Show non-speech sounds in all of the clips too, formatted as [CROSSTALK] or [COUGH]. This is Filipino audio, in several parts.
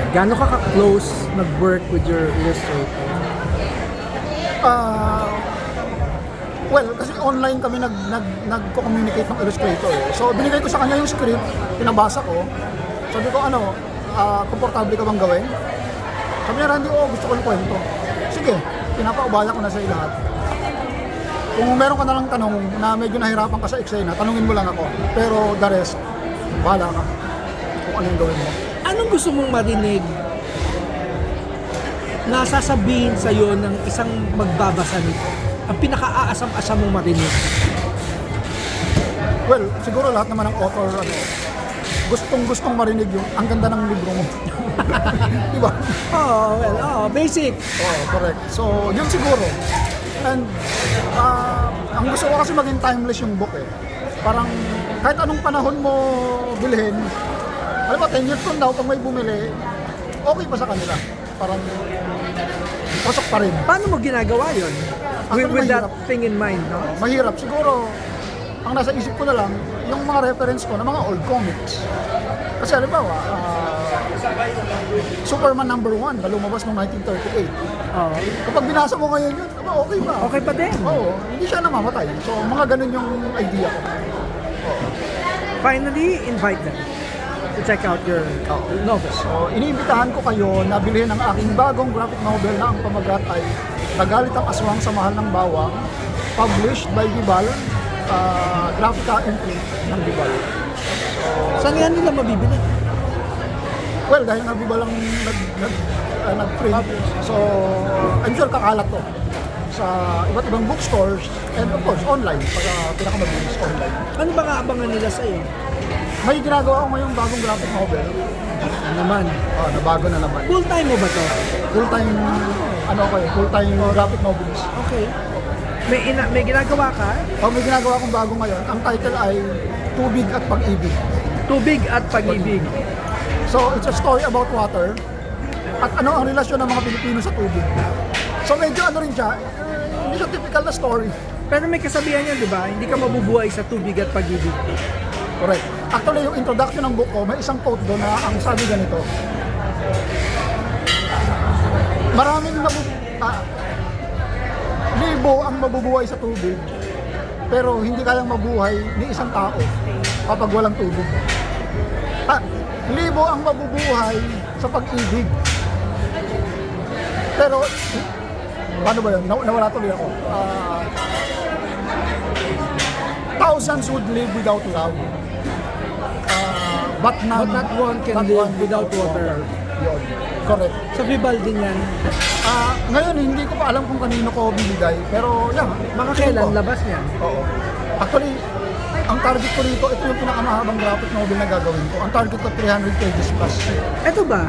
novel? Gaano ka ka-close nag-work with your illustrator? Ah, well, kasi online kami nag, nag, nagko-communicate ng illustrator. eh. So, binigay ko sa kanya yung script, pinabasa ko. Sabi ko, ano, ah, komportable ka bang gawin? Sabi niya, Randy, oo, gusto ko yung kwento. Sige, pinapaubaya ko na sa lahat. Kung meron ka na lang tanong na medyo nahirapan ka sa eksena, tanungin mo lang ako. Pero the rest, bahala ka kung ano yung gawin mo. Anong gusto mong marinig na sasabihin sa'yo ng isang magbabasa nito? Ang pinaka-aasam-asam mong marinig. Well, siguro lahat naman ng author, ano, gustong gustong marinig yung ang ganda ng libro mo. [LAUGHS] Di ba? Oh, well, oh, basic. Oo, correct. So, yun siguro. And, ah, ang gusto ko kasi maging timeless yung book eh. Parang, kahit anong panahon mo bilhin, alam mo, 10 years from now, pag may bumili, okay pa sa kanila. Parang, pasok pa rin. Paano mo ginagawa yon? With, Actually, with that mahirap. thing in mind, no? Mahirap. Siguro, ang nasa isip ko na lang, yung mga reference ko na mga old comics. Kasi halimbawa, ah, Superman number 1 na lumabas noong 1938. Oh, Kapag binasa mo ngayon yun, aba, okay ba? okay pa din. Oo, hindi siya namamatay. So, mga ganun yung idea ko. Finally, invite them to check out your novels. So, iniimbitahan ko kayo na bilhin ang aking bagong graphic novel na ang pamagat ay Nagalit ang Aswang sa Mahal ng Bawang, published by Gibal, uh, Graphica and Print ng Gibal. Saan yan nila mabibili? Well, dahil nga Gibal ang nag, nag, uh, nag-print, so I'm sure kakalat to sa iba't ibang bookstores and of course online, pagka pinakamabilis online. Ano ba nga abangan nila sa'yo? May ginagawa ko ngayong bagong graphic novel, Ano naman? ah, na bago na naman. Full time mo ba to? full-time ano ko eh, full-time graphic novelist. Okay. May, ina, may ginagawa ka? Ang may ginagawa kong bago ngayon, ang title ay Tubig at Pag-ibig. Tubig at pag-ibig. So, it's a story about water at ano ang relasyon ng mga Pilipino sa tubig. So, medyo ano rin siya, siya typical na story. Pero may kasabihan yan, di ba? Hindi ka mabubuhay sa tubig at pag-ibig. Correct. Actually, yung introduction ng book ko, may isang quote doon na ang sabi ganito. Maraming mabu ah, libo ang mabubuhay sa tubig, pero hindi kayang mabuhay ni isang tao kapag walang tubig. Ah, libo ang mabubuhay sa pag-ibig. Pero, paano ba yun? Naw- nawala tuloy ako. Ah, thousands would live without love. Ah, but none, But not one can not live without water. Yun. Correct. Sa Bibal din yan. Ah, ngayon hindi ko pa alam kung kanino ko bibigay, pero yan. Mga kailan ko. labas niyan? Oo. Actually, ang target ko rito, ito yung pinakamahabang graphic novel na gagawin ko. Ang target ko 300 pages plus. Ito ba?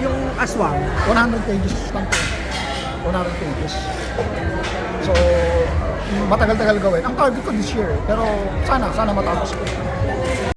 Yung aswang? 100 pages lang po. 100 pages. So, matagal-tagal gawin. Ang target ko this year, pero sana, sana matapos ko.